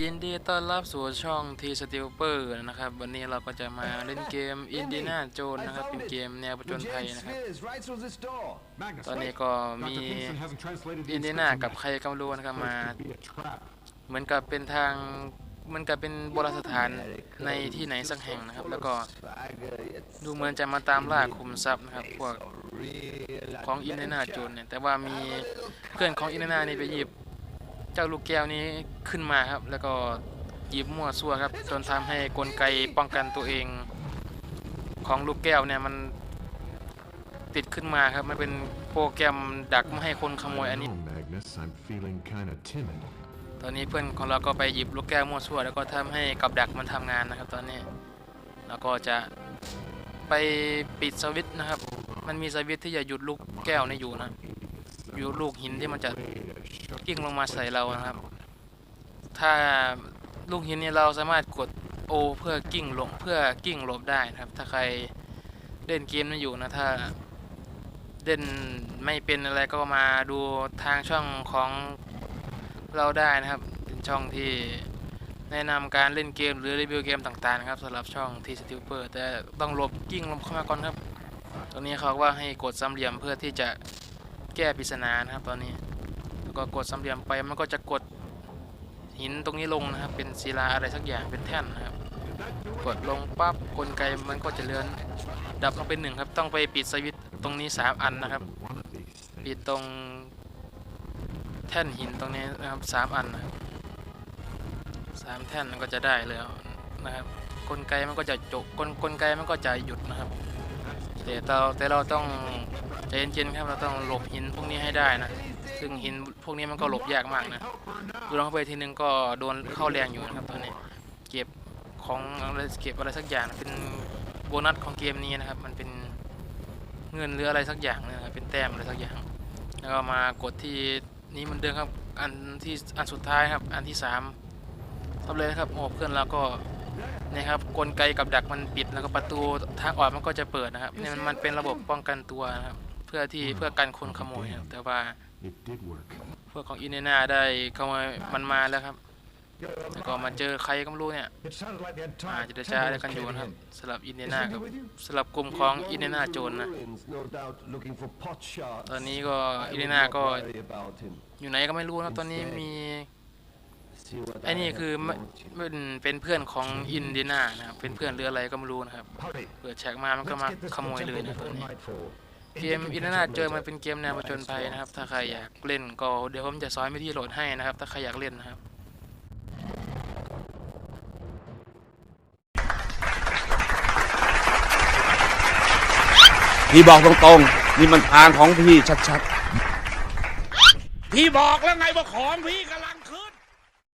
ยินดีต้อนรับสู่ช่องทีสติลเปอร์นะครับ วันนี้เราก็จะมาเล่นเกมอินดีนาโจนนะครับ เป็นเกมแนวผจญภัยนะครับ ตอนนี้ก็มีอินดีนากับใครก็ไม่รู้นะครับมา เหมือนกับเป็นทางเหมือนกับเป็นโบราณสถานในที่ไหนสักแห่งนะครับ แล้วก็ดูเหมือนจะมาตามล่าคุมทรัพย์นะครับพวกของอินดีนาโจนเนี่ยแต่ว่ามีเพื่อนของอินดีนานี่ไปหยิบ เจ้าลูกแก้วนี้ขึ้นมาครับ แล้วก็หยิบมั่วซั่วครับ จนทำให้กลไกป้องกันตัวเอง ของลูกแก้วเนี่ยมันติดขึ้นมาครับ มันเป็นโปรแกรมดักไม่ให้คนขโมยอันนี้ Oh, Magnus, I'm feeling kind of timid. ตอนนี้เพื่อนของเราก็ไปหยิบลูกแก้วมั่วซั่วแล้วก็ทำให้กับดักมันทำงานนะครับ ตอนนี้ แล้วก็จะไปปิดสวิตช์นะครับ มันมีสวิตช์ที่จะหยุดลูกแก้วนี่อยู่นะหยุดลูกหินที่มันจะ กิ้งลงมาใส่เรานะครับ ถ้าลูกหินนี้เราสามารถกด O เพื่อกิ้งลงเพื่อกิ้งหลบได้นะครับ ถ้าใครเล่นเกมนี้อยู่นะถ้าเล่นไม่เป็นอะไรก็มาดูทางช่องของเราได้นะครับ เป็นช่องที่แนะนำการเล่นเกมหรือรีวิวเกมต่างๆนะครับสำหรับช่อง T s t u p e r แต่ต้องหลบกิ้งลงเข้ามาก่อนครับตอนนี้เขาว่าให้กดสามเหลี่ยมเพื่อที่จะแก้ปริศนานะครับตอนนี้ แล้วก็กดสามเหลี่ยมไปมันก็จะกดหินตรงนี้ลงนะครับ เป็นศิลาอะไรสักอย่างเป็นแท่นนะครับ กดลงปั๊บกลไกมันก็จะเลื่อนดับลงเป็นหนึ่งครับ ต้องไปปิดสวิตช์ตรงนี้สามอันนะครับ ปิดตรงแท่นหินตรงนี้นะครับสามอันนะครับสามแท่นมันก็จะได้แล้วนะครับกลไกมันก็จะจบกลกลไกมันก็จะหยุดนะครับแต่เราแต่เราต้องใจเย็นๆครับเราต้องหลบหินพวกนี้ให้ได้นะ ซึ่งหินพวกนี้มันก็หลบยากมากนะดูลองเข้าไปทีนึงก็โดนเข้าแรงอยู่นะครับตอนนี้เก็บของอะไรเก็บอะไรสักอย่างเป็นโบนัสของเกมนี้นะครับ มันเป็นเงินหรืออะไรสักอย่างเนะครับเป็นแต้มอะไรสักอย่าง แล้วก็มากดที่นี้มันเดิมครับอันที่อันสุดท้ายครับ อันที่สามทำเลยนะครับโอ้เพื่อนเราก็นี่ครับกลไกกับดักมันปิดแล้วก็ประตูทางออกมันก็จะเปิดนะครับเนี่ยมันเป็นระบบป้องกันตัวนะครับเพื่อที่เพื่อกันคนขโมยครับแต่ว่า It did work. พวกของอินเนนาได้ขโมยมันมาแล้วครับ แล้วก็มาเจอใครก็ไม่รู้เนี่ย It sounded like the อา entire จจะจ้า temple อะไร was กันอยู่ caving นะครับ in. สำหรับอินเน Is นา Henry กับ with you? สำหรับกลุ่มของอินเนนาโจรนะ Ruins, no doubt looking for pot shards. ตอนนี้ก็ I อิน would เนนา not ก็ worry about him. อยู่ไหนก็ไม่รู้นะครับตอนนี้มี See what ไอ้ I นี่ have คือ brought you. เป็นเป็นเพื่อนของอินเดียนานะครับเป็นเพื่อนหรืออะไรก็ไม่รู้นะครับ Hurry. เปิดแฉกมามันก็ Let's มา get this ขโมย to the เลย temple นะตอน before นี้ nightfall. เกม You can อิน catch เดียนา up เจอ later. มันเป็นเกมแนวผจญภัยนะครับ ถ้าใครอยากเล่นก็เดี๋ยวผมจะสอนวิธีโหลดให้นะครับ ถ้าใครอยากเล่นนะครับพี่บอกตรงๆ นี่มันทางของพี่ชัดๆ พี่บอกแล้วไงว่าของพี่กำลัง